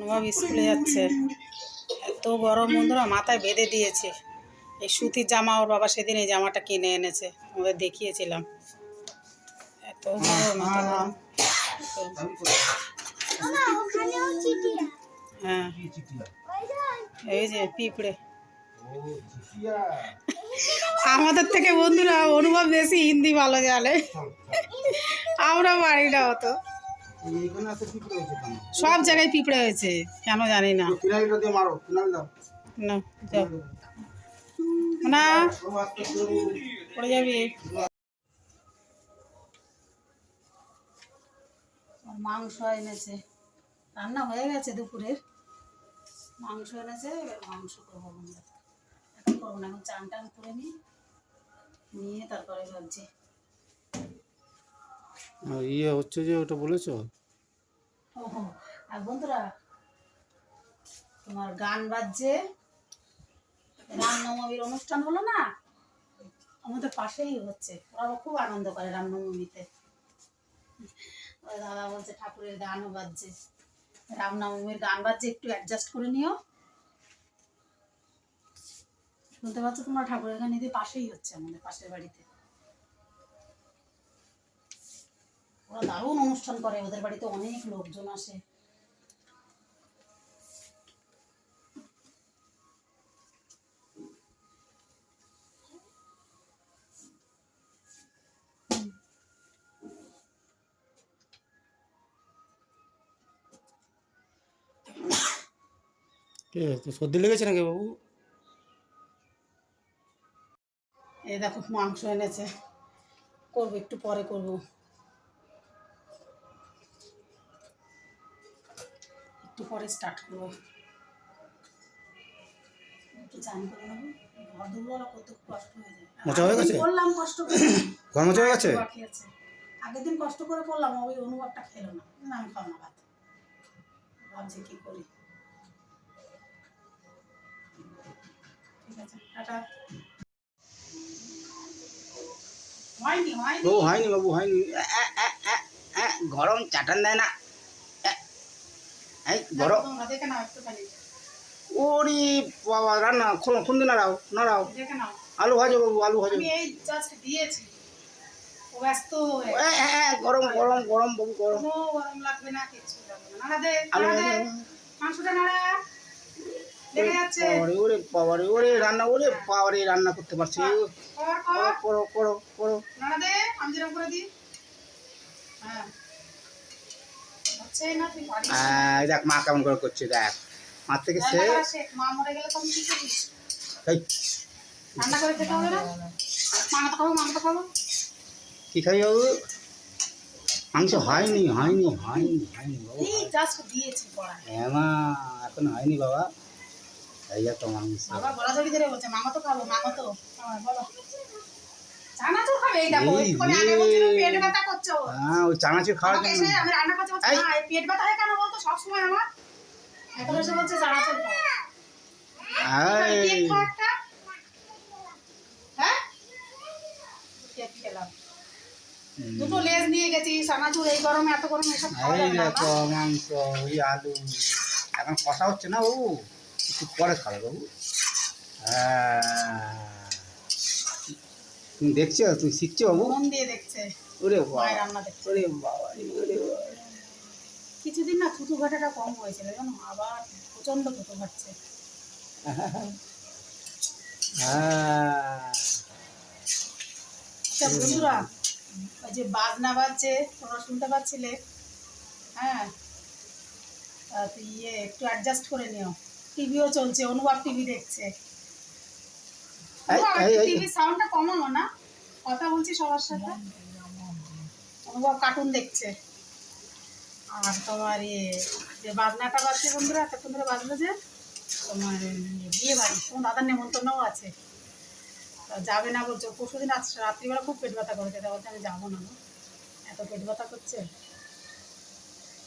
অনুভব স্কুলে যাচ্ছে। এত গরম বন্ধুরা মাথায় বেঁধে দিয়েছে। এই সুতির জামা ওর বাবা সেদিন এই জামাটা কিনে এনেছে আমাদের দেখিয়েছিলাম। এত গরম গরম হ্যাঁ। এই যে পিঁপড়ে। আমাদের থেকে বন্ধুরা অনুভব বেশি হিন্দি ভালো জানে। আমরা পারি না অত। সব জায়গায় পিঁপড়ে হয়েছে কেন জানি না। না পড়ে যাবি। মাংস এনেছে। রান্না হয়ে গেছে দুপুরের। মাংস এনেছে এবার মাংস করব এখন করব না এখন চান টান করে নিই। নিয়ে তারপরে ভাবছি। ইয়ে হচ্ছে যে ওটা বলেছ? ও আর বন্ধুরা, তোমার গান বাজছে। রামনবমীর অনুষ্ঠান হলো না? আমাদের পাশেই হচ্ছে। ওরা খুব আনন্দ করে রামনবমীতে দাদা বলছে, ঠাকুরের গানও বাজছে। রামনবমীর গান বাজছে, একটু অ্যাডজাস্ট করে নিও। শুনতে পাচ্ছ তোমরা? ঠাকুরের গান এদের পাশেই হচ্ছে আমাদের পাশের বাড়িতে। দারুণ অনুষ্ঠান করে ওদের বাড়িতে অনেক লোকজন আসে। সর্দি লেগেছে নাকি বাবু? এই দেখো মাংস এনেছে। করব একটু পরে করব। একটু পরে স্টার্ট করব। একটু চান করে নেব। ঘর দুপুরবেলা করতে খুব কষ্ট হয়ে যায়। মোচা হয়ে গেছে? আগের কষ্ট ঘর মোচা হয়ে গেছে? বাকি আছে। আগের দিন কষ্ট করে করলাম ওই অনুভবটা খেলো না। না আমি খাব না ভাত। ভাবছি কি করি? ঠিক আছে টাটা। হয়নি হয়নি। বাবু গরম চাটান দেয় না। ওরে বাবা রান্না খুন খুন্দি নাড়াও নাড়াও আলু ভাজো বাবু আলু ভাজো। দিয়েছি। হয়ে গরম গরম গরম বাবু গরম। লাগবে না কিছু ওরে ওরে রান্না ওরে বাবারে রান্না করতে পারছি। কর কর করো। করো আমি যেরকম করে দিই। হ্যাঁ হচ্ছে না তুই পারিস না। আহ, দেখ মা কেমন করে করছে দেখ। মার থেকে সে রান্না করা শেখ। মা মরে গেলে তুমি কি করিস রান্না করে খেতে হবে না? মাংস খাব মাংস খাব। কি খাই বাবু? মাংস হয়নি হয়নি হয়নি হয়নি বাবু হ্যাঁ মা এখন হয়নি বাবা। এই তো মাংস। বাবা গলা ধরে বলছে মামা তো খাব মামা তো হ্যাঁ, বলো। চানাচুর খাবে এই দেখো এই একটুখানি আগে বলছিল পেট ব্যথা করছে ওর। হ্যাঁ ওই চানাচুর খাওয়ার আমাকে জন্য। এসে আমি রান্না বলছি এই। না এই পেট ব্যথা হয় কেন বলতো? সবসময় আমার এখন এসে বলছে চানাচুর খাও। এই, কেক খাও একটা হ্যাঁ? কেক খেলাম। দুটো লেজ নিয়ে গেছি চানাচুর এই গরমে এত গরমে এসব খাওয়া এই যাবে না দেখো মাংস ওই আলু। এখন কষা হচ্ছে না বাবু একটু পরে খাবে বাবু। হ্যাঁ। তুমি দেখছ? তুমি শিখছো বাবু? মন দিয়ে দেখছে। ওরে বাবা। রান্না দেখছে। ওরে বাবা ওরে বাবা কিছুদিন না থুতু ঘাটাটা কম হয়েছিল জানো? আবার প্রচণ্ড থুতু ঘাটছে হ্যাঁ। আচ্ছা বন্ধুরা ওই যে বাজনা বাজছে তোমরা শুনতে পাচ্ছিলে? হ্যাঁ। ইয়ে একটু অ্যাডজাস্ট করে নিও। টিভিও চলছে অনুভব টিভি দেখছে। টিভির সাউন্ডটা কমানো না। কথা বলছি সবার সাথে। অনুভব কার্টুন দেখছে। আর তোমার ইয়ে যে বাজনাটা বাজছে বন্ধুরা এতক্ষণ ধরে বাজলো যে তোমার বিয়ে বাড়ি। তোমার দাদার নেমন্তন্নও আছে। যাবে না বলছো। পরশু দিন রাত্রিবেলা খুব পেট ব্যথা করেছে। তা বলছে আমি যাব না। এত পেট ব্যথা করছে।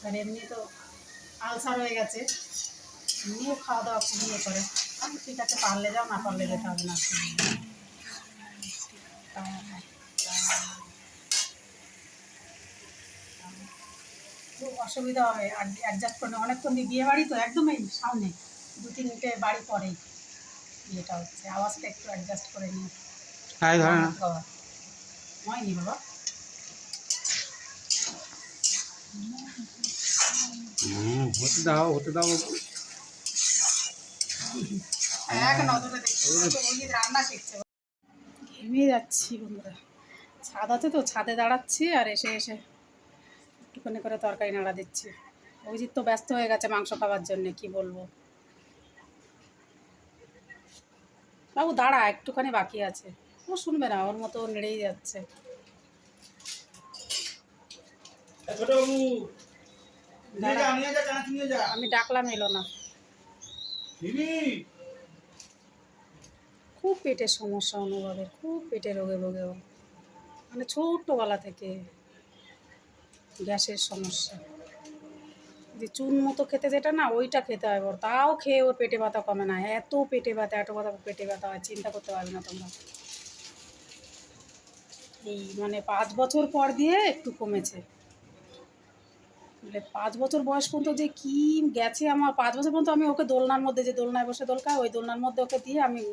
আর এমনি তো আলসার হয়ে গেছে। এমনিও খাওয়া দাওয়া খুব ইয়ে করে ঠিক আছে পারলে যাও না পারলে যেতে হবে না। অসুবিধা হবে অ্যাডজাস্ট করে অনেকক্ষণ বিয়ে বাড়ি তো একদমই সামনে দু তিনটে বাড়ি পরেই বিয়েটা হচ্ছে আওয়াজটা একটু অ্যাডজাস্ট করে নিই হয়নি বাবা। হতে দাও হতে দাও এক নজরে দেখছি। রান্না ঘেমে যাচ্ছি বন্ধুরা। ছাদ আছে তো ছাদে দাঁড়াচ্ছি আর এসে এসে একটুখানি করে তরকারি নাড়া দিচ্ছি। অভিজিৎ তো ব্যস্ত হয়ে গেছে মাংস খাওয়ার জন্য কি বলব? বাবু দাঁড়া একটুখানি বাকি আছে। ও শুনবে না ওর মতো নেড়েই যাচ্ছে। ছোটবাবু নিয়ে যা, নিয়ে যা চানাচু নিয়ে যা। আমি ডাকলাম এলো না। দিদি খুব পেটের সমস্যা অনুভবের, খুব পেটে রোগে রোগে ও। মানে ছোট্টবেলা থেকে গ্যাসের সমস্যা। যে চুন মতো খেতে যেটা না, ওইটা খেতে হয় ওর তাও খেয়ে ওর পেটে ব্যথা কমে না। এত পেটে ব্যথা, এত কথা পেটে ব্যথা হয়, চিন্তা করতে পারবে না তোমরা। এই মানে পাঁচ বছর পর দিয়ে একটু কমেছে। মানে পাঁচ বছর বয়স পর্যন্ত যে কি গেছে আমার, পাঁচ বছর পর্যন্ত আমি ওকে দোলনার মধ্যে যে দোলনায় বসে দোলকায় ওই দোলনার মধ্যে ওকে দিয়ে আমি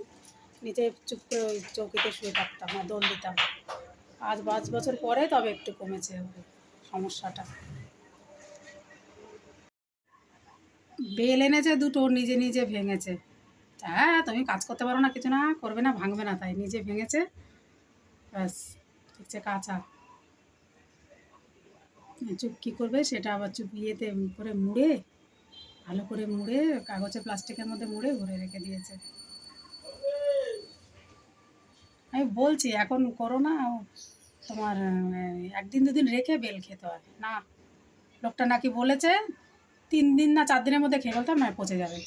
নিচে চুপ করে ওই চৌকিতে শুয়ে থাকতাম আর দোল দিতাম। আজ পাঁচ বছর পরে তবে একটু কমেছে সমস্যাটা। বেল এনেছে দুটো, নিজে নিজে ভেঙেছে। হ্যাঁ তুমি কাজ করতে পারো না, কিছু না, করবে না, ভাঙবে না তাই নিজে ভেঙেছে। ব্যাস, দেখছে কাঁচা। চুপ কী করবে সেটা আবার চুপ ইয়েতে করে মুড়ে, ভালো করে মুড়ে, কাগজে প্লাস্টিকের মধ্যে মুড়ে, ভরে রেখে দিয়েছে। আমি বলছি, এখন করো না তোমার একদিন দুদিন রেখে বেল খেতে হবে না, লোকটা নাকি বলেছে, তিন দিন না চার দিনের মধ্যে খেয়ে বলতাম না পচে যাবে।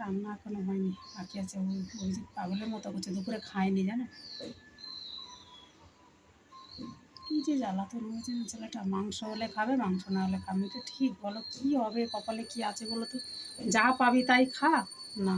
রান্না এখনও হয়নি, বাকি আছে ওই ওই পাগলের মতো করছে, দুপুরে খায়নি, জানো? যে জ্বালাতন রয়েছেন ছেলেটা মাংস হলে খাবে, মাংস না হলে খাবে, এটা ঠিক বলো, কি হবে, কপালে কি আছে বলো তো? যা পাবি তাই খা। না।